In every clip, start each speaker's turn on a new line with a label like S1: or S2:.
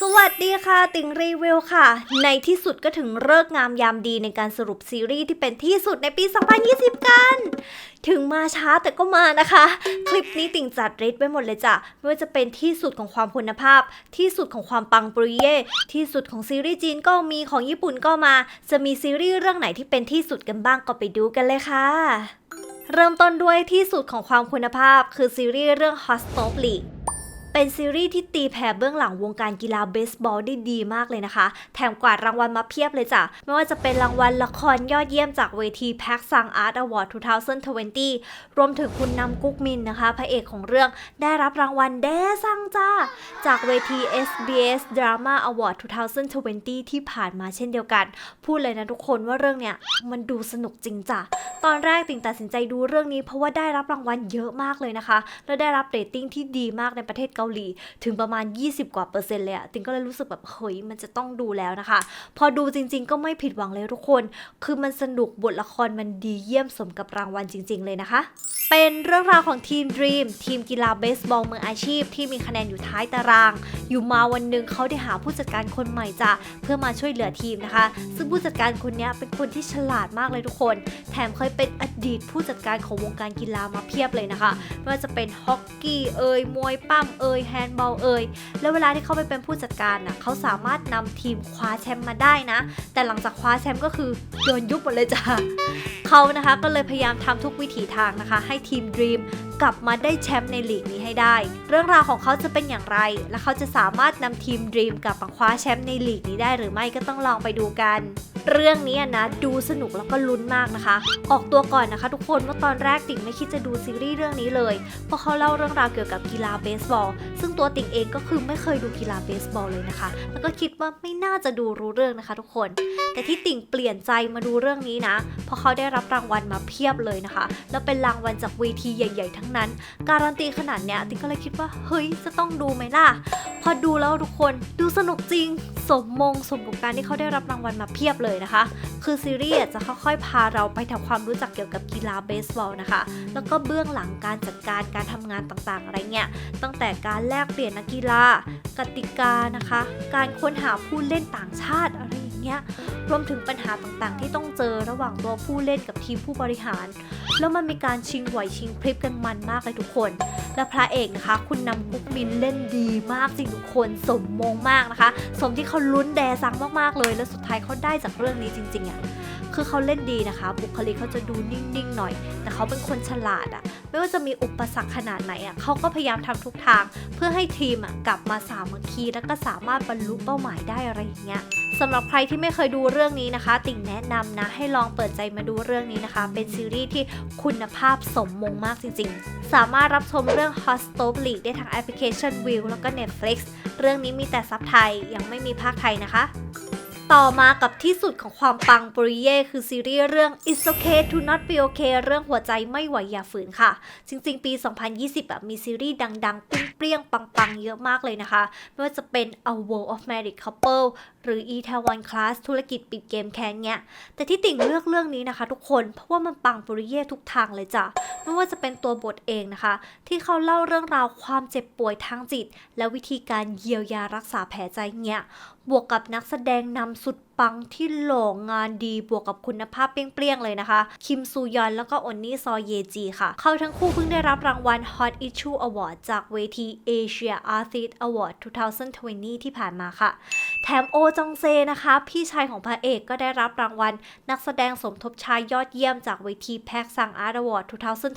S1: สวัสดีค่ะ ติงรีวิวค่ะ ในที่สุดก็ถึงเลิกงามยามดีในการสรุปซีรีส์ที่เป็นที่สุดในปี 2020 กัน ถึงมาช้าแต่ก็มานะคะ คลิปนี้ติ่งจัดริดไว้หมดเลยจ้ะ ไม่ว่าจะเป็นที่สุดของความคุณภาพ ที่สุดของความปังปริเย่ที่สุดของซีรีส์จีนก็มีของญี่ปุ่นก็มา จะมีซีรีส์เรื่องไหนที่เป็นที่สุดกันบ้างก็ไปดูกันเลยค่ะเริ่มต้นด้วยที่สุดของความคุณภาพ คือซีรีส์เรื่อง Hot Stove League เป็นซีรีส์ที่ตีแผ่เบื้องหลังวงการกีฬาเบสบอลได้ดีมากเลยนะคะ แถมกวาดรางวัลมาเพียบเลยจ้ะ ไม่ว่าจะเป็นรางวัลละครยอดเยี่ยมจากเวทีแพ็กซังอาร์ตอวอร์ด2020 รวมถึงคุณนำกุ๊กมินนะคะ พระเอกของเรื่องได้รับรางวัลแดซังจ้า จากเวที SBS Drama Award 2020 ที่ผ่านมาเช่นเดียวกัน พูดเลยนะทุกคนว่าเรื่องเนี้ยมันดูสนุกจริงจ้ะ ตอนแรกติงตัดสินใจดูเรื่องนี้เพราะว่าได้รับรางวัลเยอะมากเลยนะคะ แล้วได้รับเรตติ้งที่ดีมากในประเทศเกาหลี ถึงประมาณ 20 กว่าเปอร์เซ็นต์เลยอะติงก็เลยรู้สึกแบบเฮ้ยมันจะต้องดูแล้วนะคะ พอดูจริง ๆ ก็ไม่ผิดหวังเลยทุกคน คือมันสนุกบทละครมันดีเยี่ยมสมกับรางวัลจริง ๆ เลยนะคะเป็นเรื่องราวของทีม Dream ทีมกีฬาเบสบอลมืออาชีพ ที่มีคะแนนอยู่ท้ายตาราง อยู่มาวันหนึ่งเขาได้หาผู้จัดการคนใหม่จ้ะเพื่อมาช่วยเหลือทีมนะคะ ซึ่งผู้จัดการคนนี้เป็นคนที่ฉลาดมากเลยทุกคน แถมเคยเป็นอดีตผู้จัดการของวงการกีฬามาเพียบเลยนะคะไม่ว่าจะเป็นฮอกกี้เอ่ยมวยปั้มเอ่ยแฮนด์บอลเอ่ยแล้วเวลาที่เขาไปเป็นผู้จัดการน่ะเขาสามารถนำทีมคว้าแชมป์มาได้นะ แต่หลังจากคว้าแชมป์ก็คือโดนยุบหมดเลยจ้ะเขานะคะก็เลยพยายามทำทุกวิถีทางนะคะ ให้ทีม Dream กลับมาได้แชมป์ในลีกนี้ให้ได้ เรื่องราวของเขาจะเป็นอย่างไร และเขาจะสามารถนำทีม Dream กลับมาคว้าแชมป์ในลีกนี้ได้หรือไม่ก็ต้องลองไปดูกัน เรื่องนี้นะดูสนุกแล้วก็ลุ้นมากนะคะ ออกตัวก่อนนะคะ ทุกคนว่าตอนแรกติ่งไม่คิดจะดูซีรีส์เรื่องนี้เลย เพราะเขาเล่าเรื่องราวเกี่ยวกับกีฬาเบสบอล ซึ่งตัวติ่งเองก็คือไม่เคยดูกีฬาเบสบอลเลยนะคะ แล้วก็คิดว่าไม่น่าจะดูรู้เรื่องนะคะ ทุกคน แต่ที่ติ่งเปลี่ยนใจมาดูเรื่องนี้นะ เพราะเขาได้รับรางวัลมาเพียบเลยนะคะ แล้วเป็นรางวัลจากเวทีใหญ่ ๆ ทั้งนั้น การันตีขนาดเนี้ยติ่งก็เลยคิดว่าเฮ้ยจะต้องดูไหมล่ะ พอดูแล้วทุกคนดูสนุกจริง สมมงสมกับการที่เขาได้รับรางวัลมาเพียบเลยนะคะ คือซีรีส์จะค่อยๆ พาเราไปทำความรู้จักเกี่ยวกับกีฬาเบสบอลนะคะ แล้วก็เบื้องหลังการจัดการการทำงานต่างๆ อะไรเงี้ย ตั้งแต่การแลกเปลี่ยนนักกีฬา กติกานะคะ การค้นหาผู้เล่นต่างชาติ เงี้ยรวมถึงปัญหาต่างๆ ที่ต้องเจอระหว่างตัวผู้เล่นกับทีมผู้บริหาร แล้วมันมีการชิงไหวชิงพริบกันมันมากเลยทุกคน และพระเอกนะคะ คุณนำกุ๊กมินเล่นดีมากจริงทุกคนสมมงมากนะคะ สมที่เขาลุ้นแดซังมากๆเลย แล้วสุดท้ายเขาได้จากเรื่องนี้จริงๆอะ่ะ คือเขาเล่นดีนะคะ บุคลิกเขาจะดูนิ่งๆหน่อย แต่เขาเป็นคนฉลาดอะ่ะไม่ว่าจะมีอุปสรรคขนาดไหนอะ่ะเขาก็พยายามทำทุกทาง เพื่อให้ทีมอะ่ะกลับมาสามัคคีแล้วก็สามารถบรรลุเป้าหมายได้อะไรอย่างเงี้ยสำหรับใครที่ไม่เคยดูเรื่องนี้นะคะ ติ่งแนะนำนะ ให้ลองเปิดใจมาดูเรื่องนี้นะคะ เป็นซีรีส์ที่คุณภาพสมมงมากจริงๆ สามารถรับชมเรื่อง Hot Stove League ได้ทางแอปพลิเคชัน View แล้วก็ Netflix เรื่องนี้มีแต่ซับไทยยังไม่มีภาคไทยนะคะ ต่อมากับที่สุดของความปังปริเย่คือซีรีส์เรื่อง It's Okay to Not Be Okay เรื่องหัวใจไม่ไหวอย่าฝืนค่ะ จริงๆ ปี 2020อะมีซีรีส์ดังๆปุ้งเปรี้ยงปังๆ เยอะมากเลยนะคะ ไม่ว่าจะเป็น A World of Married Couple หรือ e t a w a n Class ธุรกิจปิดเกมแค้นเนี่ยแต่ที่ติ่งเลือกเรื่องนี้นะคะ ทุกคน เพราะว่ามันปังปริเย่ทุกทางเลยจ้ะ ไม่ว่าจะเป็นตัวบทเองนะคะ ที่เขาเล่าเรื่องราวความเจ็บป่วยทางจิต และวิธีการเยียวยารักษาแผลใจเนี้ย บวกกับนักแสดงนำสุด ปังที่หล่องานดีบวกกับคุณภาพเปรี้ยงๆเลยนะคะ คิมซูยอนแล้วก็อนนี่ซอเยจีค่ะ เขาทั้งคู่เพิ่งได้รับรางวัล Hot Issue Award จากเวที Asia Artist Award 2020 ที่ผ่านมาค่ะ แถมโอจองเซนะคะ พี่ชายของพระเอกก็ได้รับรางวัล นักแสดงสมทบชายยอดเยี่ยมจากเวทีแพ็กซังอาร์ตอวอร์ด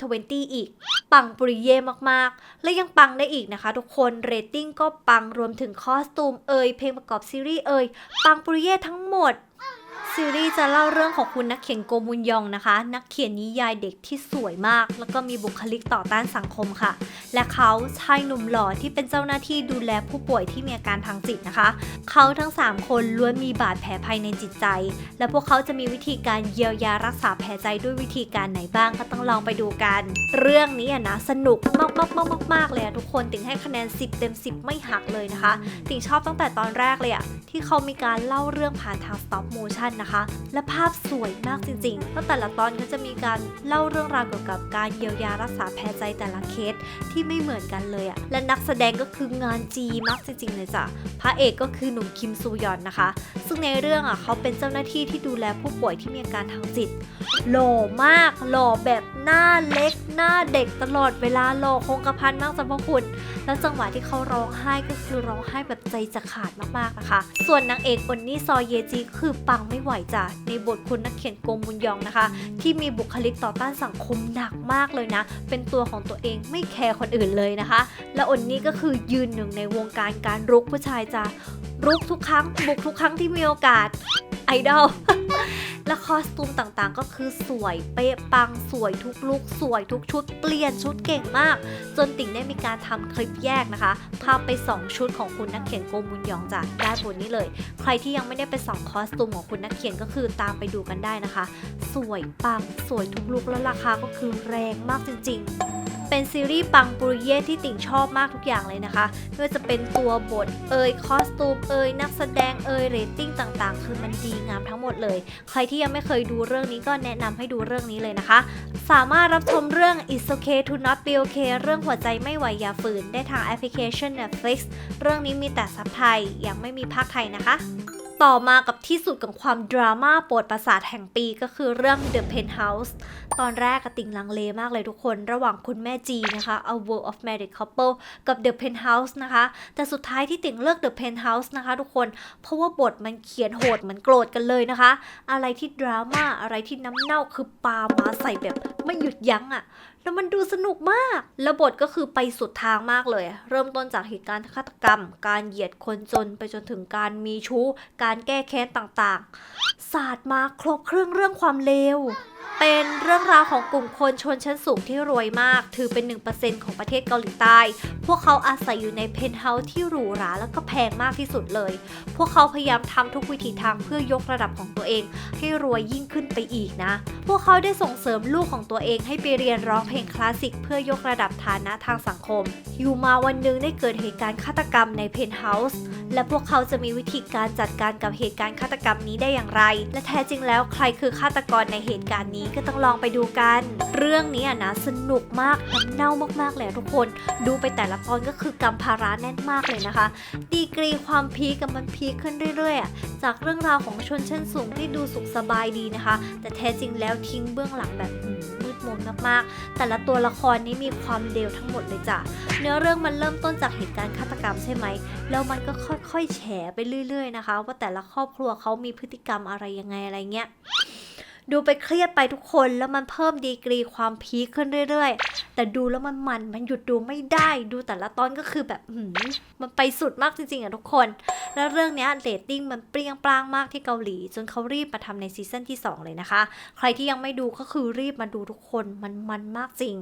S1: 2020 อีก ปังปริเย่มากๆ และยังปังได้อีกนะคะ ทุกคนเรตติ้งก็ปังรวมถึงคอสตูมเอ่ยเพลงประกอบซีรีส์เอ่ยปังปริเย่ทั้งหมด ซีรีส์จะเล่าเรื่องของคุณนักเขียนโกมุนยองนะคะ นักเขียนนิยายเด็กที่สวยมาก แล้วก็มีบุคลิกต่อต้านสังคมค่ะ และเขาชายหนุ่มหล่อที่เป็นเจ้าหน้าที่ดูแลผู้ป่วยที่มีอาการทางจิตนะคะ เขาทั้ง 3 คนล้วนมีบาดแผลภายในจิตใจ และพวกเขาจะมีวิธีการเยียวยารักษาแผลใจด้วยวิธีการไหนบ้างก็ต้องลองไปดูกัน เรื่องนี้อะนะสนุกมากมากมากมากมากเลยอะทุกคนติงให้คะแนน 10 เต็ม 10 ไม่หักเลยนะคะ ติงชอบตั้งแต่ตอนแรกเลยอะที่เขามีการเล่าเรื่องผ่านทาง stop motion นะคะนะคะ และภาพสวยมากจริงๆ แล้วแต่ละตอนก็จะมีการเล่าเรื่องราวเกี่ยวกับการเยียวยารักษาแผลใจแต่ละเคสที่ไม่เหมือนกันเลยอะและนักแสดงก็คืองานจีมากจริงๆเลยจ้ะพระเอกก็คือหนุ่มคิมซูยอนนะคะ ซึ่งในเรื่องอะเขาเป็นเจ้าหน้าที่ที่ดูแลผู้ป่วยที่มีอาการทางจิตหล่อมากหล่อแบบหน้าเล็ก หน้าเด็กตลอดเวลาหล่อคงกระพันมากจ้ะพ่อคุณ แล้วจังหวะที่เขาร้องไห้ก็คือร้องไห้แบบใจจะขาดมากๆนะคะ ส่วนนางเอกอนนี่ซอเยจีคือปังไม่ไม่ไหวจ้ะในบทคุณนักเขียนโกมุนยองนะคะ ที่มีบุคลิกต่อต้านสังคมหนักมากเลยนะ เป็นตัวของตัวเองไม่แคร์คนอื่นเลยนะคะ และอนนี้ก็คือยืนหนึ่งในวงการการรุกผู้ชายจ้ะรุกทุกครั้งบุกทุกครั้งที่มีโอกาส ไอดอลและคอสตูมต่างๆ ก็คือสวยเป๊ะปังสวยทุกลุกสวยทุกชุดเปลี่ยนชุดเก่งมาก จนติ่งได้มีการทำคลิปแยกนะคะพาไป 2 ชุดของคุณนักเขียนโกมุนยองจ้ะได้บนนี้เลย ใครที่ยังไม่ได้ไปส่องคอสตูมของคุณนักเขียนก็คือตามไปดูกันได้นะคะ สวยปังสวยทุกลุกแล้วราคาก็คือแรงมากจริง ๆ เป็นซีรีส์ปังปุริเย่ที่ติ่งชอบมากทุกอย่างเลยนะคะไม่ว่าจะเป็นตัวบทเอยคอสตูมเอยนักแสดงเอยเรตติ้งต่างๆ คือมันดีงามทั้งหมดเลย ใครที่ยังไม่เคยดูเรื่องนี้ก็แนะนำให้ดูเรื่องนี้เลยนะคะ สามารถรับชมเรื่อง It's Okay to Not Be Okay เรื่องหัวใจไม่ไหวอย่าฝืนได้ทางแอปพลิเคชัน Netflix เรื่องนี้มีแต่ซับไทยยังไม่มีภาคไทยนะคะ ต่อมากับที่สุดของความดราม่าปวดประสาทแห่งปีก็คือเรื่อง The Penthouse ตอนแรกกระติ่งลังเลมากเลยทุกคน ระหว่างคุณแม่จีนะคะ A World of Married Couple กับ The Penthouse นะคะ แต่สุดท้ายที่ติ่งเลือก The Penthouse นะคะ ทุกคน เพราะว่าบทมันเขียนโหดเหมือนโกรธกันเลยนะคะ อะไรที่ดราม่าอะไรที่น้ำเน่าคือปามาใส่แบบไม่หยุดยั้งอะ่ะ แล้วมันดูสนุกมาก แล้วบทก็คือไปสุดทางมากเลย เริ่มต้นจากเหตุการณ์ฆาตกรรม การเหยียดคนจนไปจนถึงการมีชู้ การแก้แค้นต่างๆ ศาสตร์มาครบเครื่องเรื่องความเลว เป็นเรื่องราวของกลุ่มคนชนชั้นสูงที่รวยมาก ถือเป็น 1%ของประเทศเกาหลีใต้ พวกเขาอาศัยอยู่ในเพนท์เฮาส์ที่หรูหราแล้วก็แพงมากที่สุดเลย พวกเขาพยายามทำทุกวิถีทางเพื่อยกระดับของตัวเอง ให้รวยยิ่งขึ้นไปอีกนะ พวกเขาได้ส่งเสริมลูกของตัวเองให้ไปเรียนร้องเพลงคลาสสิกเพื่อยกระดับฐานะทางสังคม อยู่มาวันหนึ่งได้เกิดเหตุการณ์ฆาตกรรมในเพนท์เฮาส์ และพวกเขาจะมีวิธีการจัดการกับเหตุการณ์ฆาตกรรมนี้ได้อย่างไร และแท้จริงแล้วใครคือฆาตกรในเหตุการณ์นี้ก็ต้องลองไปดูกัน เรื่องนี้อะนะสนุกมากน้ำเน่ามากๆเลยทุกคน ดูไปแต่ละตอนก็คือกำภาระแน่นมากเลยนะคะ ดีกรีความพีกับมันพีขึ้นเรื่อยๆ จากเรื่องราวของชนชั้นสูงที่ดูสุขสบายดีนะคะ แต่แท้จริงแล้วทิ้งเบื้องหลังแบบมมืดมนมากๆ แต่ละตัวละครนี้มีความเลวทั้งหมดเลยจ้ะ เนื้อเรื่องมันเริ่มต้นจากเหตุการณ์ฆาตกรรมใช่ไหม แล้วมันก็ค่อยๆ แฉไปเรื่อย ๆ นะคะ ว่าแต่ละครอบครัวเขามีพฤติกรรมอะไรยังไงอะไรเงี้ย ดูไปเครียดไปทุกคนแล้วมันเพิ่มดีกรีความพีคขึ้นเรื่อย ๆ แต่ดูแล้วมันมันมันหยุดดูไม่ได้ ดูแต่ละตอนก็คือแบบหืมมันไปสุดมากจริงๆอะทุกคน แล้วเรื่องนี้เรตติ้งมันเปรี้ยงปร้างมากที่เกาหลี จนเขารีบมาทำในซีซั่นที่ 2 เลยนะคะ ใครที่ยังไม่ดูก็คือรีบมาดูทุกคนมันมันมากจริง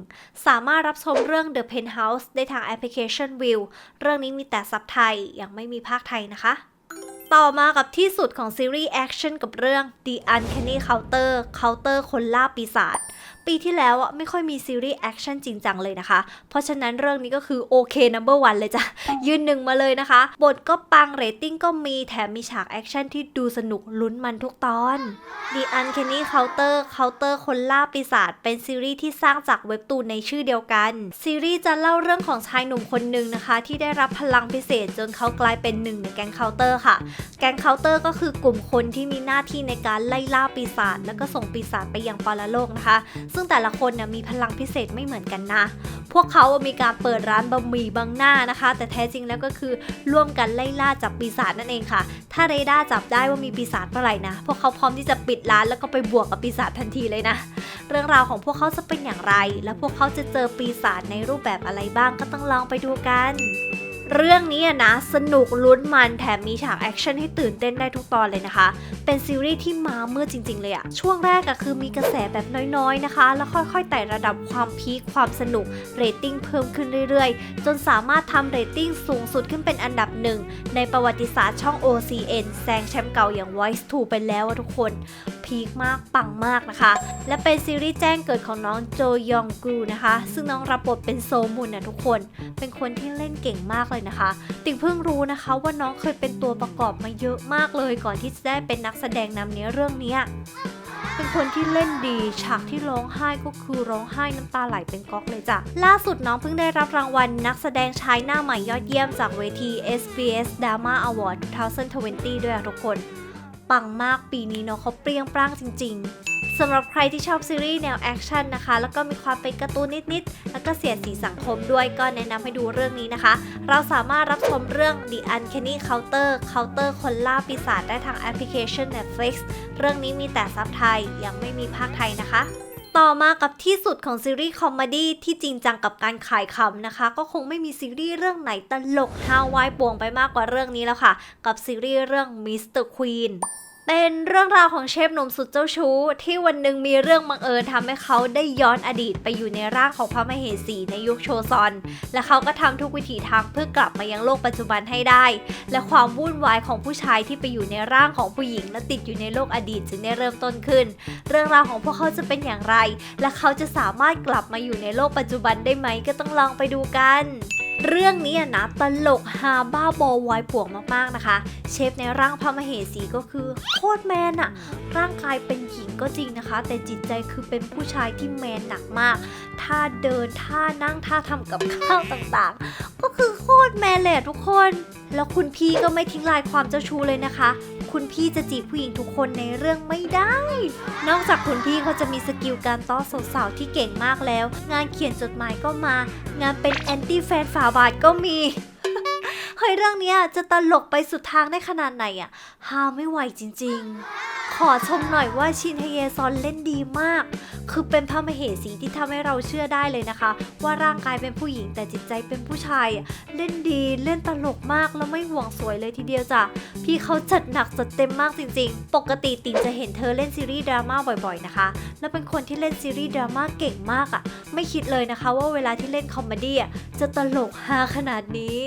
S1: สามารถรับชมเรื่อง The Penthouse ได้ทางแอปพลิเคชัน View เรื่องนี้มีแต่ซับไทยยังไม่มีภาคไทยนะคะ ต่อมากับที่สุดของซีรีส์แอคชั่นกับเรื่อง The Uncanny Counter Counter คนล่าปีศาจ ปีที่แล้วอะไม่ค่อยมีซีรีส์แอคชั่นจริงจังเลยนะคะ เพราะฉะนั้นเรื่องนี้ก็คือโอเค number one เลยจ้ะ ยืนหนึ่งมาเลยนะคะ บทก็ปังเรตติ้งก็มีแถมมีฉากแอคชั่นที่ดูสนุกลุ้นมันทุกตอน The Uncanny Counter Counter คนล่าปีศาจเป็นซีรีส์ที่สร้างจากเว็บตูนในชื่อเดียวกัน ซีรีส์จะเล่าเรื่องของชายหนุ่มคนหนึ่งนะคะ ที่ได้รับพลังพิเศษจนเขากลายเป็นหนึ่งในแก๊งเคาน์เตอร์ค่ะ แก๊งเคาน์เตอร์ก็คือกลุ่มคนที่มีหน้าที่ในการไล่ล่าปีศาจแล้วก็ส่งปีศาจไปยังปรโลกนะคะซึ่งแต่ละคนเนี่ยมีพลังพิเศษไม่เหมือนกันนะ พวกเขามีการเปิดร้านบะหมี่บังหน้านะคะ แต่แท้จริงแล้วก็คือร่วมกันไล่ล่าจับปีศาจนั่นเองค่ะ ถ้าเรดาร์จับได้ว่ามีปีศาจเมื่อไหร่นะ พวกเขาพร้อมที่จะปิดร้านแล้วก็ไปบวกกับปีศาจทันทีเลยนะ เรื่องราวของพวกเขาจะเป็นอย่างไร และพวกเขาจะเจอปีศาจในรูปแบบอะไรบ้างก็ต้องลองไปดูกัน เรื่องนี้นะสนุกลุ้นมันแถมมีฉากแอคชั่นให้ตื่นเต้นได้ทุกตอนเลยนะคะ เป็นซีรีส์ที่มาเมื่อจริง ๆ เลยอะช่วงแรกอะคือมีกระแสแบบน้อยๆนะคะ แล้วค่อยๆไต่ระดับความพีคความสนุกเรตติ้งเพิ่มขึ้นเรื่อยๆ จนสามารถทำเรตติ้งสูงสุดขึ้นเป็นอันดับหนึ่งในประวัติศาสตร์ช่อง OCN แซงแชมป์เก่าอย่าง Voice 2 ไปแล้วทุกคนพีคมากปังมากนะคะ และเป็นซีรีส์แจ้งเกิดของน้องโจยองกูนะคะ ซึ่งน้องรับบทเป็นโซมุนนะทุกคน เป็นคนที่เล่นเก่งมากเลยเลยนะคะ ติงเพิ่งรู้นะคะว่าน้องเคยเป็นตัวประกอบมาเยอะมากเลย ก่อนที่จะได้เป็นนักแสดงนำเนี้ยเรื่องนี้เป็นคนที่เล่นดีฉากที่ร้องไห้ก็คือร้องไห้น้ำตาไหลเป็นก๊อกเลยจ้ะล่าสุดน้องเพิ่งได้รับรางวัลนักแสดงชายหน้าใหม่ยอดเยี่ยมจากเวที SBS Drama Award 2020 ด้วยทุกคน ปังมากปีนี้เนาะเขาเปรี้ยงปร้างจริง ๆ สำหรับใครที่ชอบซีรีส์แนวแอคชั่นนะคะ แล้วก็มีความเป็นการ์ตูนนิดๆ แล้วก็เสียดสีสังคมด้วยก็แนะนำให้ดูเรื่องนี้นะคะ เราสามารถรับชมเรื่อง The Uncanny Counter Counter คนล่าปีศาจได้ทางแอปพลิเคชัน Netflix เรื่องนี้มีแต่ซับไทยยังไม่มีภาคไทยนะคะต่อมากับที่สุดของซีรีส์คอมเมดี้ที่จริงจังกับการขายคำนะคะ ก็คงไม่มีซีรีส์เรื่องไหนตลกฮาวายป่วงไปมากกว่าเรื่องนี้แล้วค่ะ กับซีรีส์เรื่อง Mr. Queen เป็นเรื่องราวของเชฟหนุ่มสุดเจ้าชู้ ที่วันหนึ่งมีเรื่องบังเอิญทำให้เขาได้ย้อนอดีตไปอยู่ในร่างของพระมเหสีในยุคโชซอน และเขาก็ทำทุกวิถีทางเพื่อกลับมายังโลกปัจจุบันให้ได้ และความวุ่นวายของผู้ชายที่ไปอยู่ในร่างของผู้หญิง และติดอยู่ในโลกอดีตจึงได้เริ่มต้นขึ้น เรื่องราวของพวกเขาจะเป็นอย่างไร และเขาจะสามารถกลับมาอยู่ในโลกปัจจุบันได้ไหมก็ต้องลองไปดูกัน เรื่องนี้อะนะตลกฮาบ้าบอวายป่วงมากๆนะคะ เชฟในร่างพระมเหสีก็คือโคตรแมนอะร่างกายเป็นหญิงก็จริงนะคะ แต่จิตใจคือเป็นผู้ชายที่แมนหนักมากท่าเดินท่านั่งท่าทำกับข้าวต่างๆ ก็คือโคตรแมนเลยอะทุกคน แล้วคุณพี่ก็ไม่ทิ้งลายความเจ้าชู้เลยนะคะ คุณพี่จะจีบผู้หญิงทุกคนในเรื่องไม่ได้ นอกจากคุณพี่เขาจะมีสกิลการต้อนสาวๆที่เก่งมากแล้ว งานเขียนจดหมายก็มา งานเป็นแอนตี้แฟนฝาบาทก็มีเฮ้ยเรื่องเนี้ยจะตลกไปสุดทางได้ขนาดไหนอะฮาไม่ไหวจริง ๆ ขอชมหน่อยว่าชินเฮเยซอนเล่นดีมาก คือเป็นพระมเหสีที่ทำให้เราเชื่อได้เลยนะคะ ว่าร่างกายเป็นผู้หญิงแต่จิตใจเป็นผู้ชาย เล่นดีเล่นตลกมากแล้วไม่ห่วงสวยเลยทีเดียวจ้ะ พี่เขาจัดหนักจัดเต็มมากจริงๆ ปกติติงจะเห็นเธอเล่นซีรีส์ดราม่าบ่อยๆนะคะ แล้วเป็นคนที่เล่นซีรีส์ดราม่าเก่งมากอะ่ะ ไม่คิดเลยนะคะว่าเวลาที่เล่นคอมเมดี้อะจะตลกฮาขนาดนี้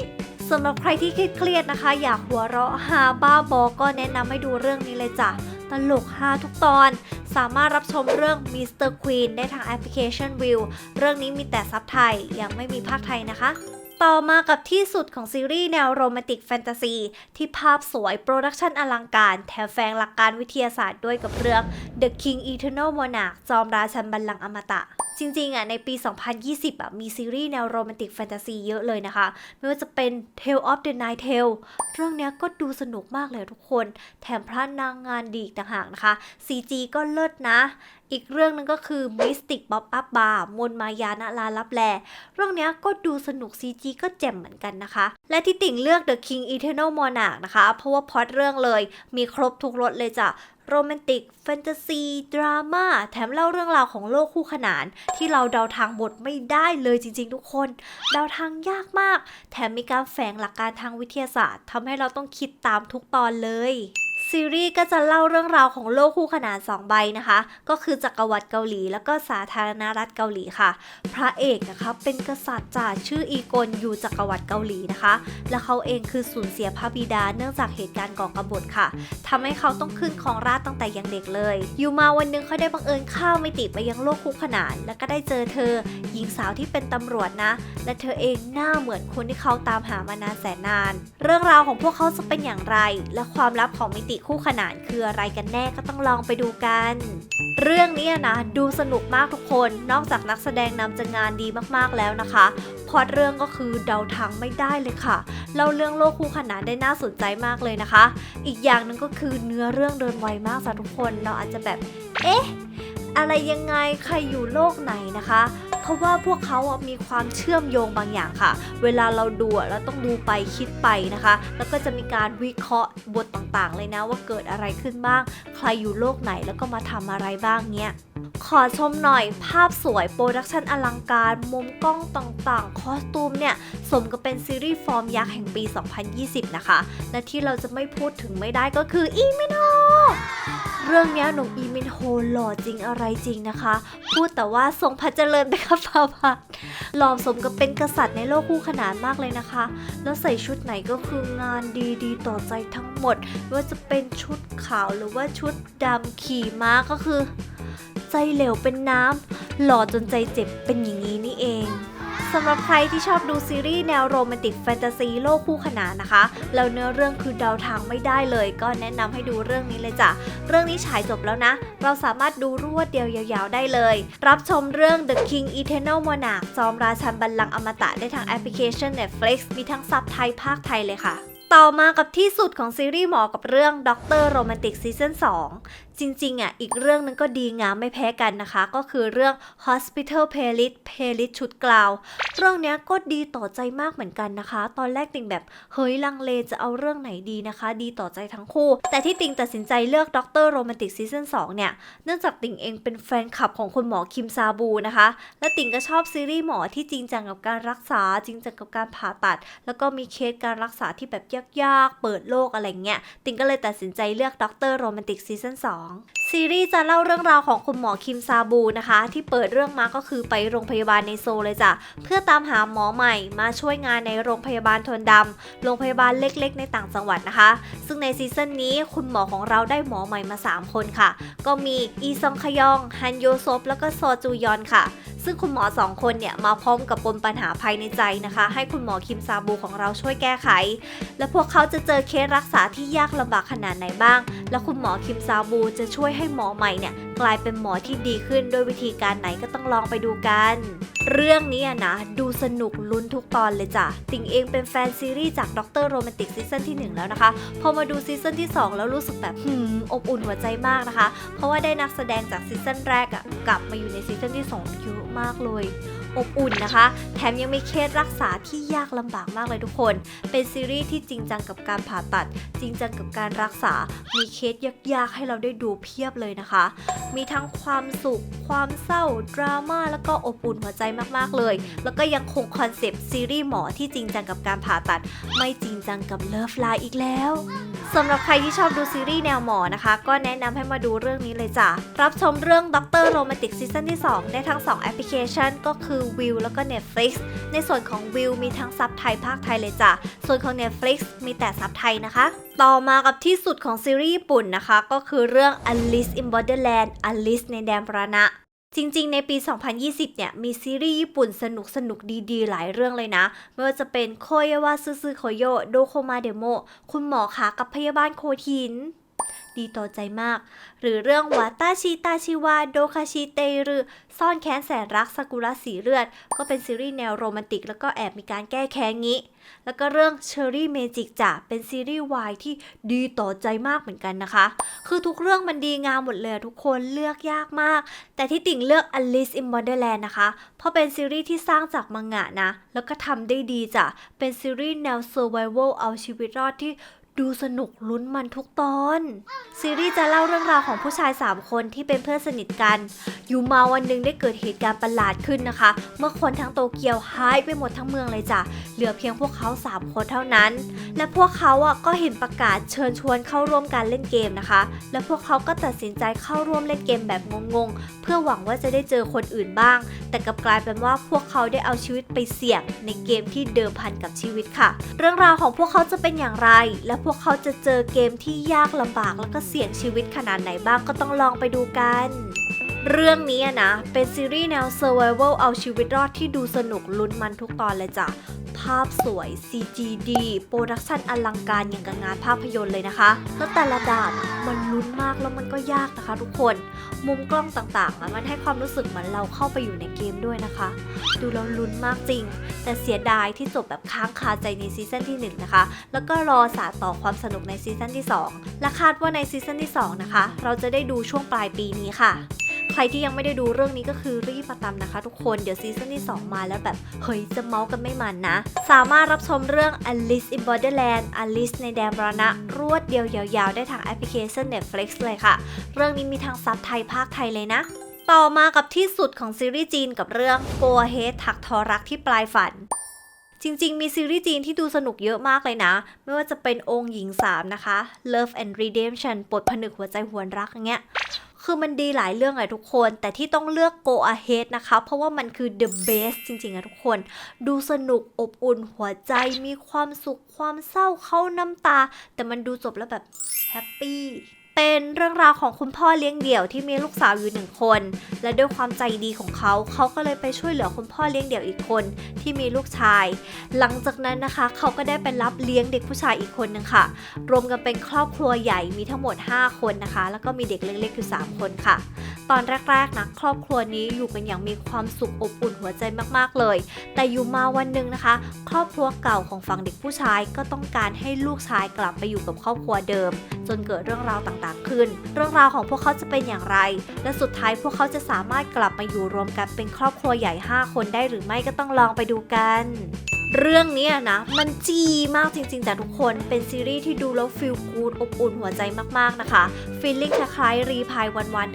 S1: สำหรับใครที่เครียดๆนะคะ อยากหัวเราะฮาบ้าบอก็แนะนำให้ดูเรื่องนี้เลยจ้ะ ตลกฮาทุกตอน สามารถรับชมเรื่อง Mr. Queen ได้ทางแอปพลิเคชัน View เรื่องนี้มีแต่ซับไทยยังไม่มีภาคไทยนะคะ ต่อมากับที่สุดของซีรีส์แนวโรแมนติกแฟนตาซี ที่ภาพสวยโปรดักชันอลังการ แถมแฝงหลักการวิทยาศาสตร์ด้วยกับเรื่อง The King Eternal Monarch จอมราชันบัลลังก์อมตะ จริงๆอะในปี 2020อะมีซีรีส์แนวโรแมนติกแฟนตาซีเยอะเลยนะคะ ไม่ว่าจะเป็น Tale of the Night Tale เรื่องนี้ก็ดูสนุกมากเลยทุกคน แถมพระนางงานดีอีกต่างหากนะคะ CG ก็เลิศนะ อีกเรื่องนึงก็คือ Mystic Pop Up Bar มนต์มายาณลาลับแล เรื่องนี้ก็ดูสนุก CG ก็แจ่มเหมือนกันนะคะ และที่ติ่งเลือก The King Eternal Monarch นะคะ เพราะว่าพอตเรื่องเลย มีครบทุกรสเลยจ้ะโรแมนติก แฟนตาซี ดราม่า แถมเล่าเรื่องราวของโลกคู่ขนาน ที่เราเดาทางบทไม่ได้เลยจริง ๆ ทุกคน เดาทางยากมาก แถมมีการแฝงหลักการทางวิทยาศาสตร์ทำให้เราต้องคิดตามทุกตอนเลย ซีรีส์ก็จะเล่าเรื่องราวของโลกคู่ขนาน2ใบนะคะ ก็คือจักรวรรดิเกาหลีแล้วก็สาธารณรัฐเกาหลีค่ะ พระเอกนะคะเป็นกษัตริย์จ่าชื่ออีกลอยู่จักรวรรดิเกาหลีนะคะ และเขาเองคือสูญเสียพระบิดาเนื่องจากเหตุการณ์ก่อกบฏค่ะทำให้เขาต้องขึ้นครองราชตั้งแต่ยังเด็กเลย อยู่มาวันหนึงเขาได้บังเอิญข้าวไม่ติดไปยังโลกคู่ขนาน แล้วก็ได้เจอเธอ หญิงสาวที่เป็นตำรวจนะ และเธอเองหน้าเหมือนคนที่เขาตามหามานานแสนนาน เรื่องราวของพวกเขาจะเป็นอย่างไร และความลับของมิติคู่ขนานคืออะไรกันแน่ก็ต้องลองไปดูกัน เรื่องนี้นะดูสนุกมากทุกคน นอกจากนักแสดงนำจะงานดีมากๆแล้วนะคะ พอตเรื่องก็คือเดาทางไม่ได้เลยค่ะ เล่าเรื่องโลกคู่ขนานได้น่าสนใจมากเลยนะคะ อีกอย่างหนึ่งก็คือเนื้อเรื่องเดินไวมากสำหรับทุกคนเราอาจจะแบบ เอ๊ะ อะไรยังไงใครอยู่โลกไหนนะคะ ราะว่าพวกเขาอะมีความเชื่อมโยงบางอย่างค่ะ เวลาเราดูเราต้องดูไปคิดไปนะคะ แล้วก็จะมีการวิเคราะห์บทต่างๆ เลยนะว่าเกิดอะไรขึ้นบ้าง ใครอยู่โลกไหนแล้วก็มาทำอะไรบ้างเนี้ยขอชมหน่อยภาพสวยโปรดักชันอลังการ มุมกล้องต่างๆ คอสตูมเนี่ย สมกับเป็นซีรีส์ฟอร์มยักษ์แห่งปี 2020 นะคะ และที่เราจะไม่พูดถึงไม่ได้ก็คืออีมิน เรื่องนี้หนุ่มอีมินโฮหล่อจริงอะไรจริงนะคะ พูดแต่ว่าทรงพระเจริญไปครับฟาบาทหล่อสมกับเป็นกษัตริย์ในโลกคู่ขนานมากเลยนะคะ แล้วใส่ชุดไหนก็คืองานดีดีๆ ต่อใจทั้งหมดไม่ว่าจะเป็นชุดขาวหรือว่าชุดดำขี่ม้าก็คือ ใจเหลวเป็นน้ำหล่อจนใจเจ็บเป็นอย่างนี้นี่เอง สำหรับใครที่ชอบดูซีรีส์แนวโรแมนติกแฟนตาซีโลกคู่ขนานนะคะ แล้วเนื้อเรื่องคือเดาทางไม่ได้เลย ก็แนะนำให้ดูเรื่องนี้เลยจ้ะ เรื่องนี้ฉายจบแล้วนะ เราสามารถดูรวดเดียวยาวๆได้เลย รับชมเรื่อง The King Eternal Monarch จอมราชันบัลลังก์อมตะได้ทางแอปพลิเคชัน Netflix มีทั้งซับไทยภาคไทยเลยค่ะต่อมากับที่สุดของซีรีส์หมอกับเรื่องด็อกเตอร์โรแมนติกซีซั่น2 จริงๆอะอีกเรื่องนึงก็ดีงามไม่แพ้กันนะคะ ก็คือเรื่อง Hospital Playlist Playlist ชุดกลาว เรื่องนี้ก็ดีต่อใจมากเหมือนกันนะคะ ตอนแรกติงแบบเฮ้ยลังเลจะเอาเรื่องไหนดีนะคะ ดีต่อใจทั้งคู่ แต่ที่ติงตัดสินใจเลือกด็อกเตอร์โรแมนติกซีซั่น2เนี่ย เนื่องจากติงเองเป็นแฟนคลับของคุณหมอคิมซาบูนะคะ และติงก็ชอบซีรีส์หมอที่จริงจังกับการรักษาจริงจังกับการผ่าตัด แล้วก็มีเคสการรักษาที่แบบยากๆ เปิดโลกอะไรเงี้ยติงก็เลยตัดสินใจเลือกด็อกเตอร์โรแมนติกซีซั่น2ซีรีส์จะเล่าเรื่องราวของคุณหมอคิมซาบูนะคะ ที่เปิดเรื่องมาก็คือไปโรงพยาบาลในโซเลยจ้ะเพื่อตามหาหมอใหม่มาช่วยงานในโรงพยาบาลทนดำโรงพยาบาลเล็กๆ ในต่างจังหวัดนะคะ ซึ่งในซีซั่นนี้คุณหมอของเราได้หมอใหม่มา 3 คนค่ะ ก็มีอีซองคยองฮันโยซบแล้วก็ซอจูยอนค่ะ ซึ่งคุณหมอสองคนเนี่ยมาพร้อมกับปมปัญหาภายในใจนะคะ ให้คุณหมอคิมซาบูของเราช่วยแก้ไข และพวกเขาจะเจอเคสรักษาที่ยากลำบากขนาดไหนบ้าง แล้วคุณหมอคิมซาบูจะช่วยให้หมอใหม่เนี่ยกลายเป็นหมอที่ดีขึ้นโดวยวิธีการไหนก็ต้องลองไปดูกัน เรื่องนี้นะดูสนุกลุ้นทุกตอนเลยจ้ะติงเองเป็นแฟนซีรีส์จากด็อกเตอร์โรแมนติกซีซั่นที่ 1 แล้วนะคะ พอมาดูซีซั่นที่ 2 แล้วรู้สึกแบบหืมอบอุ่นหัวใจมากนะคะ เพราะว่าได้นักแสดงจากซีซั่นแรกอะกลับมาอยู่ในซีซั่นที่2เยอะมากเลย อบอุ่นนะคะ แถมยังมีเคสรักษาที่ยากลำบากมากเลยทุกคน เป็นซีรีส์ที่จริงจังกับการผ่าตัด จริงจังกับการรักษา มีเคสยากๆให้เราได้ดูเพียบเลยนะคะ มีทั้งความสุข ความเศร้า ดราม่า แล้วก็อบอุ่นหัวใจมากๆเลย แล้วก็ยังคงคอนเซปต์ซีรีส์หมอที่จริงจังกับการผ่าตัด ไม่จริงจังกับเลิฟไลน์อีกแล้วสำหรับใครที่ชอบดูซีรีส์แนวหมอนะคะ ก็แนะนำให้มาดูเรื่องนี้เลยจ้ะ รับชมเรื่องด็อกเตอร์โรแมนติกซีซั่นที่ 2 ได้ทั้ง 2 แอปพลิเคชันก็คือวิวแล้วก็ Netflix ในส่วนของวิวมีทั้งซับไทยภาคไทยเลยจ้ะ ส่วนของ Netflix มีแต่ซับไทยนะคะ ต่อมากับที่สุดของซีรีส์ญี่ปุ่นนะคะ ก็คือเรื่อง Alice in Borderland Alice ในแดนปรณะจริงๆ ในปี 2020 เนี่ย มีซีรีส์ญี่ปุ่นสนุกสนุกๆดีๆ หลายเรื่องเลยนะ ไม่ว่าจะเป็นโคยาวาซึซึโคโย โดโคมาเดโม คุณหมอขากับพยาบาลโคทิน ดีต่อใจมาก หรือเรื่องวาตาชิตาชิวาโดคาชิเตรึซ่อนแค้นแสนรักซากุระสีเลือด ก็เป็นซีรีส์แนวโรแมนติก แล้วก็แอบมีการแก้แค้นงี้ แล้วก็เรื่อง Cherry Magic จ้ะเป็นซีรีส์วายที่ดีต่อใจมากเหมือนกันนะคะ คือทุกเรื่องมันดีงามหมดเลยทุกคนเลือกยากมาก แต่ที่ติ่งเลือก Alice in Borderland นะคะ เพราะเป็นซีรีส์ที่สร้างจากมังงะนะ แล้วก็ทำได้ดีจ้ะ เป็นซีรีส์แนว Survival เอาชีวิตรอดที่ ดูสนุกลุ้นมันทุกตอน ซีรีส์จะเล่าเรื่องราวของผู้ชาย 3 คนที่เป็นเพื่อนสนิทกันอยู่มาวันหนึ่งได้เกิดเหตุการณ์ประหลาดขึ้นนะคะ เมื่อคนทั้งโตเกียวหายไปหมดทั้งเมืองเลยจ้ะเหลือเพียงพวกเขา 3 คนเท่านั้น และพวกเขาอะก็เห็นประกาศเชิญชวนเข้าร่วมการเล่นเกมนะคะ และพวกเขาก็ตัดสินใจเข้าร่วมเล่นเกมแบบงงๆ เพื่อหวังว่าจะได้เจอคนอื่นบ้าง แต่กลับกลายเป็นว่าพวกเขาได้เอาชีวิตไปเสี่ยงในเกมที่เดิมพันกับชีวิตค่ะ เรื่องราวของพวกเขาจะเป็นอย่างไรและพวกเขาจะเจอเกมที่ยากลำบากแล้วก็เสี่ยงชีวิตขนาดไหนบ้างก็ต้องลองไปดูกัน เรื่องนี้อะนะ เป็นซีรีส์แนว Survival เอาชีวิตรอดที่ดูสนุกลุ้นมันทุกตอนเลยจ้ะ ภาพสวย CGD โปรดักชันอลังการอย่างกับงานภาพยนตร์เลยนะคะ แล้วแต่ละด่านมันลุ้นมากแล้วมันก็ยากนะคะทุกคน มุมกล้องต่างๆ มันให้ความรู้สึกเหมือนเราเข้าไปอยู่ในเกมด้วยนะคะ ดูแล้วลุ้นมากจริง แต่เสียดายที่จบแบบค้างคาใจในซีซั่นที่ 1 นะคะ แล้วก็รอสารต่อความสนุกในซีซั่นที่ 2 และคาดว่าในซีซั่นที่ 2 นะคะ เราจะได้ดูช่วงปลายปีนี้ค่ะ ใครที่ยังไม่ได้ดูเรื่องนี้ก็คือรีบมาตามนะคะ ทุกคนเดี๋ยวซีซั่นที่ 2 มาแล้วแบบ เฮ้ย จะเมาส์กันไม่มันนะ สามารถรับชมเรื่อง Alice in Borderland Alice ในแดนบรณะ รวดเดียวยาวๆ ได้ทางแอปพลิเคชัน Netflix เลยค่ะ เรื่องนี้มีทางซับไทยภาคไทยเลยนะต่อมากับที่สุดของซีรีส์จีนกับเรื่อง Go Ahead ถักทอรักที่ปลายฝัน จริงๆ มีซีรีส์จีนที่ดูสนุกเยอะมากเลยนะ ไม่ว่าจะเป็นองค์หญิง 3 นะคะ Love and Redemption ปลดผนึกหัวใจหวนรักอย่างเงี้ย คือมันดีหลายเรื่องอะทุกคน แต่ที่ต้องเลือก Go Ahead นะคะ เพราะว่ามันคือ the best จริงๆอะทุกคน ดูสนุกอบอุ่นหัวใจมีความสุขความเศร้าเข้าน้ำตา แต่มันดูจบแล้วแบบแฮปปี้ เป็นเรื่องราวของคุณพ่อเลี้ยงเดี่ยวที่มีลูกสาวอยู่หนึ่งคน และด้วยความใจดีของเขา เขาก็เลยไปช่วยเหลือคุณพ่อเลี้ยงเดี่ยวอีกคนที่มีลูกชาย หลังจากนั้นนะคะ เขาก็ได้ไปรับเลี้ยงเด็กผู้ชายอีกคนนึงค่ะ รวมกันเป็นครอบครัวใหญ่มีทั้งหมด 5 คนนะคะ แล้วก็มีเด็กเล็กๆอยู่3 คนค่ะ ตอนแรกๆนะครอบครัวนี้อยู่กันอย่างมีความสุขอบอุ่นหัวใจมากๆเลย แต่อยู่มาวันหนึ่งนะคะ ครอบครัวเก่าของฝั่งเด็กผู้ชายก็ต้องการให้ลูกชายกลับไปอยู่กับครอบครัวเดิม จนเกิดเรื่องราวต่างๆขึ้น เรื่องราวของพวกเขาจะเป็นอย่างไร และสุดท้ายพวกเขาจะสามารถกลับมาอยู่รวมกันเป็นครอบครัวใหญ่ 5 คนได้หรือไม่ก็ต้องลองไปดูกัน เรื่องนี้นะ มันจีมากจริงๆแต่ทุกคนเป็นซีรีส์ที่ดูแล้วฟีลกูดอบอุ่นหัวใจมากๆนะคะฟีลลิ่งคล้ายๆรีพายวันวัน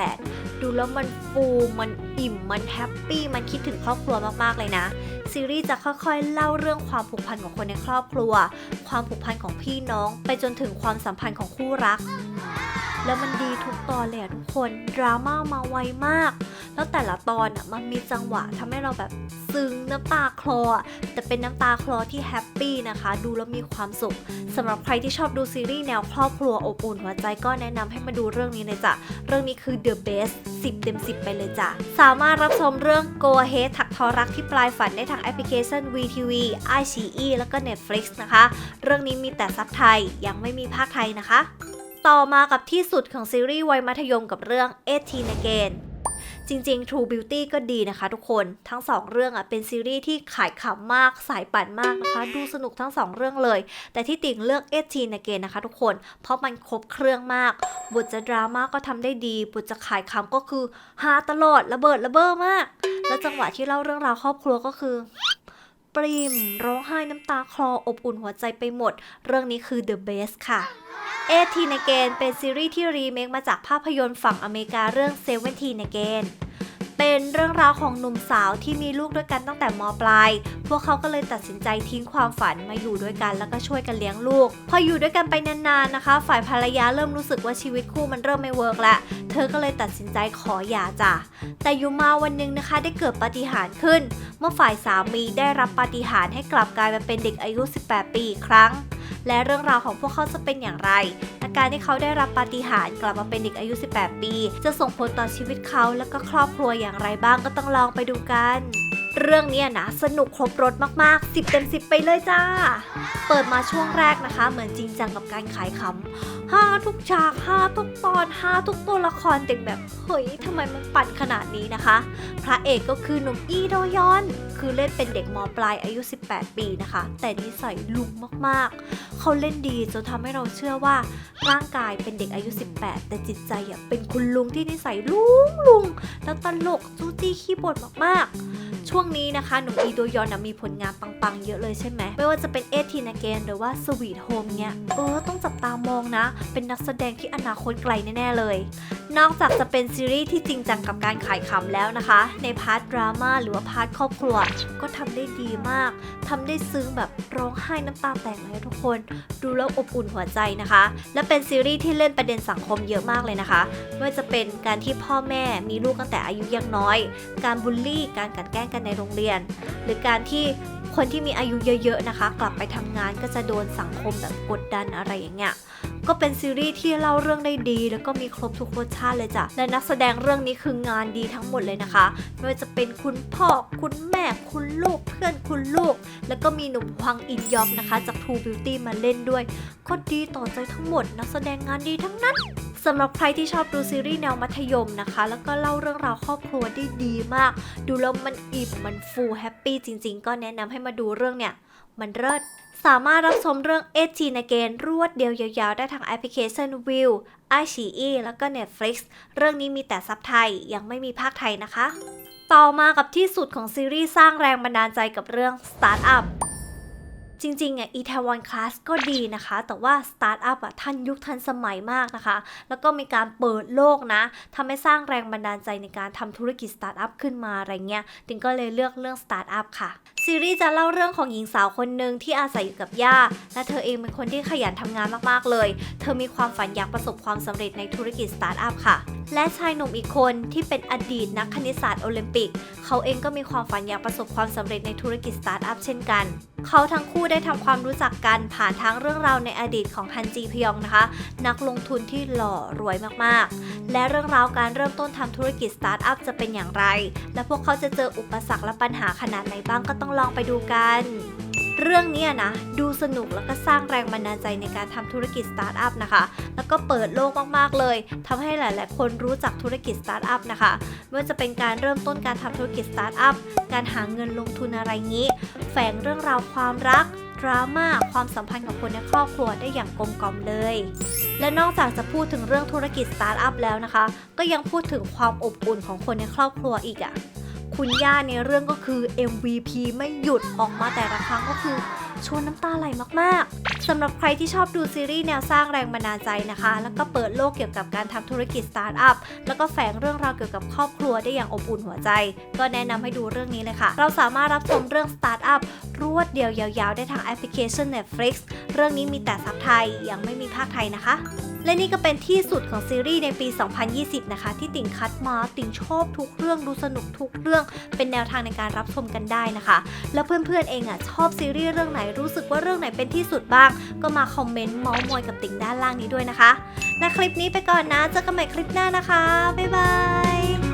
S1: 1988ดูแล้วมันฟูมันอิ่มมันแฮปปี้มันคิดถึงครอบครัวมากๆเลยนะ ซีรีส์จะค่อยๆ เล่าเรื่องความผูกพันของคนในครอบครัว ความผูกพันของพี่น้อง ไปจนถึงความสัมพันธ์ของคู่รัก แล้วมันดีทุกตอนเลยอะทุกคนดราม่ามาไวมาก แล้วแต่ละตอนอะมันมีจังหวะทำให้เราแบบซึ้งน้ำตาคลออะแต่เป็นน้ำตาคลอที่แฮปปี้นะคะ ดูแล้วมีความสุขสำหรับใครที่ชอบดูซีรีส์แนวครอบครัวอบอุ่นหัวใจก็แนะนำให้มาดูเรื่องนี้เลยจ้ะเรื่องนี้คือ The Best 10 เต็ม 10 ไปเลยจ้ะสามารถรับชมเรื่อง Go Ahead ถักทอรักที่ปลายฝันได้ทางแอปพลิเคชัน VTV iQIYI แล้วก็ Netflix นะคะ เรื่องนี้มีแต่ซับไทยยังไม่มีภาคไทยนะคะ ต่อมากับที่สุดของซีรีส์วัยมัธยมกับเรื่อง18 Again จริง ๆ True Beauty ก็ดีนะคะทุกคนทั้งสองเรื่องอะเป็นซีรีส์ที่ขายขำมากสายปั่นมากนะคะดูสนุกทั้งสองเรื่องเลย แต่ที่ติ่งเลือก18 Again นะคะทุกคน เพราะมันครบเครื่องมากบทจะดราม่าก็ทำได้ดีบทจะขายขำก็คือฮาตลอดระเบิดระเบ้อมาก แล้วจังหวะที่เล่าเรื่องราวครอบครัวก็คือ ปริมร้องไห้น้ำตาคลออบอุ่นหัวใจไปหมด เรื่องนี้คือ The Best ค่ะเอทีนเกนเป็นซีรีส์ที่รีเมคมาจากภาพยนตร์ฝั่งอเมริกาเรื่องเซเวนทีนเกน เป็นเรื่องราวของหนุ่มสาวที่มีลูกด้วยกันตั้งแต่มปลาย พวกเขาก็เลยตัดสินใจทิ้งความฝันมาอยู่ด้วยกันแล้วก็ช่วยกันเลี้ยงลูก พออยู่ด้วยกันไปนานๆนะคะ ฝ่ายภรรยาเริ่มรู้สึกว่าชีวิตคู่มันเริ่มไม่เวิร์กแล้ว เธอก็เลยตัดสินใจขอหย่าจ้ะ แต่อยู่มาวันหนึงนะคะได้เกิดปาฏิหาริย์ขึ้น เมื่อฝ่ายสามีได้รับปาฏิหาริย์ให้กลับกลายมาเป็นเด็กอายุ 18 ปีอีกครั้ง และเรื่องราวของพวกเขาจะเป็นอย่างไร การที่เขาได้รับปาฏิหาริย์กลับมาเป็นเด็กอายุ 18 ปี จะส่งผลต่อชีวิตเขาและก็ครอบครัวอย่างไรบ้างก็ต้องลองไปดูกัน เรื่องเนี้ยนะสนุกครบรถมากๆ 10เต็ม10 ไปเลยจ้า เปิดมาช่วงแรกนะคะ เหมือนจริงจังกับการขายขำห้าทุกฉากห้าทุกตอนห้าทุกตัวละครเด็กแบบเฮ้ยทำไมมันปั่นขนาดนี้นะคะ พระเอกก็คือหนุ่มอีโดยอน คือเล่นเป็นเด็กมปลายอายุ 18 ปีนะคะ แต่นิสัยลุงมากๆ เขาเล่นดีจนทำให้เราเชื่อว่าร่างกายเป็นเด็กอายุ 18 แต่จิตใจเป็นคุณลุงที่นิสัยลุงลุงแล้วตลกจู้จี้ขี้บ่นมากๆ ช่วงนี้นะคะ หนุ่มอีโดยอนนะมีผลงานปังๆ เยอะเลยใช่ไหม ไม่ว่าจะเป็นเอทีนาเกนหรือว่าสวีทโฮมเนี้ยเออ ต้องจับตามองนะ เป็นนักแสดงที่อนาคตไกลแน่ ๆ เลย นอกจากจะเป็นซีรีส์ที่จริงจังกับการขายขำแล้วนะคะ ในพาร์ทดราม่าหรือว่าพาร์ทครอบครัว ก็ทำได้ดีมากทำได้ซึ้งแบบร้องไห้น้ำตาแตกเลยทุกคน ดูแล้วอบอุ่นหัวใจนะคะ และเป็นซีรีส์ที่เล่นประเด็นสังคมเยอะมากเลยนะคะ ไม่ว่าจะเป็นการที่พ่อแม่มีลูกตั้งแต่อายุยังน้อย การบูลลี่ การกันแกล้งกันในโรงเรียน หรือการที่คนที่มีอายุเยอะๆนะคะ กลับไปทำงานก็จะโดนสังคมแบบกดดันอะไรอย่างเงี้ยก็เป็นซีรีส์ที่เล่าเรื่องได้ดี แล้วก็มีครบทุกรสชาติเลยจ้ะและนักแสดงเรื่องนี้คืองานดีทั้งหมดเลยนะคะ ไม่ว่าจะเป็นคุณพ่อ คุณแม่ คุณลูก เพื่อนคุณลูก แล้วก็มีหนุ่มฮวังอินยอกนะคะ จาก True Beauty มาเล่นด้วยก็ดีต่อใจทั้งหมด นักแสดงงานดีทั้งนั้น สำหรับใครที่ชอบดูซีรีส์แนวมัธยมนะคะ แล้วก็เล่าเรื่องราวครอบครัวได้ดีมาก ดูแล้วมันอิ่มมันฟูแฮปปี้จริง ๆ ก็แนะนำให้มาดูเรื่องเนี่ย มันเลิศสามารถรับชมเรื่อง a อ n Again รวดเดียวยาวๆ ได้ทางแอปพลิเคชัน View iQIYI แล้วก็ Netflix เรื่องนี้มีแต่ซับไทย ยังไม่มีภาคไทยนะคะ ต่อมากับที่สุดของซีรีส์สร้างแรงบันดาลใจกับเรื่อง Startup จริงๆอะ e t a w o n Class ก็ดีนะคะ แต่ว่า Startup อะทันยุคทันสมัยมากนะคะ แล้วก็มีการเปิดโลกนะทำให้สร้างแรงบันดาลใจในการทำธุรกิจสตาร์ทอัพขึ้นมาอะไรเงี้ยติงก็เลยเลือกเรื่องสตาร์ทอัพค่ะซีรีส์จะเล่าเรื่องของหญิงสาวคนหนึ่งที่อาศัยอยู่กับย่า และเธอเองเป็นคนที่ขยันทำงานมากๆเลย เธอมีความฝันอยากประสบความสำเร็จในธุรกิจสตาร์ทอัพค่ะ และชายหนุ่มอีกคนที่เป็นอดีตนักคณิตศาสตร์โอลิมปิก เขาเองก็มีความฝันอยากประสบความสำเร็จในธุรกิจสตาร์ทอัพเช่นกันเขาทั้งคู่ได้ทำความรู้จักกันผ่านทั้งเรื่องราวในอดีตของฮันจีพยองนะคะ นักลงทุนที่หล่อรวยมากๆ และเรื่องราวการเริ่มต้นทำธุรกิจสตาร์ทอัพจะเป็นอย่างไร และพวกเขาจะเจออุปสรรคและปัญหาขนาดไหนบ้างก็ต้องลองไปดูกัน เรื่องนี้นะดูสนุกแล้วก็สร้างแรงบันดาลใจในการทำธุรกิจสตาร์ทอัพนะคะ แล้วก็เปิดโลกมากๆเลยทำให้หลาย ๆ คนรู้จักธุรกิจสตาร์ทอัพนะคะไม่ว่าจะเป็นการเริ่มต้นการทำธุรกิจสตาร์ทอัพการหาเงินลงทุนอะไรงี้ แฝงเรื่องราวความรักดราม่าความสัมพันธ์กับคนในครอบครัวได้อย่างกลมกล่อมเลย และนอกจากจะพูดถึงเรื่องธุรกิจสตาร์ทอัพแล้วนะคะ ก็ยังพูดถึงความอบอุ่นของคนในครอบครัวอีกอะ่ะ คุณย่าในเรื่องก็คือ MVP ไม่หยุดออกมาแต่ละครั้งก็คือชวนน้ำตาไหลมากๆสำหรับใครที่ชอบดูซีรีส์แนวสร้างแรงบันดาลใจนะคะ แล้วก็เปิดโลกเกี่ยวกับการทำธุรกิจสตาร์ทอัพ แล้วก็แฝงเรื่องราวเกี่ยวกับครอบครัวได้อย่างอบอุ่นหัวใจ ก็แนะนำให้ดูเรื่องนี้เลยค่ะ เราสามารถรับชมเรื่องสตาร์ทอัพรวดเดียวยาวๆ ได้ทางแอปพลิเคชัน Netflix เรื่องนี้มีแต่ซับไทยยังไม่มีภาคไทยนะคะ และนี่ก็เป็นที่สุดของซีรีส์ในปี 2020 นะคะ ที่ติ่งคัดมาติ่งชอบทุกเรื่องดูสนุกทุกเรื่อง เป็นแนวทางในการรับชมกันได้นะคะ แล้วเพื่อนๆเองอะชอบซีรีส์เรื่องไหนรู้สึกว่าเรื่องไหนเป็นที่สุดบ้าง ก็มาคอมเมนต์เมาส์มอยกับติ่งด้านล่างนี้ด้วยนะคะและคลิปนี้ไปก่อนนะเจอกันใหม่คลิปหน้านะคะบ๊ายบาย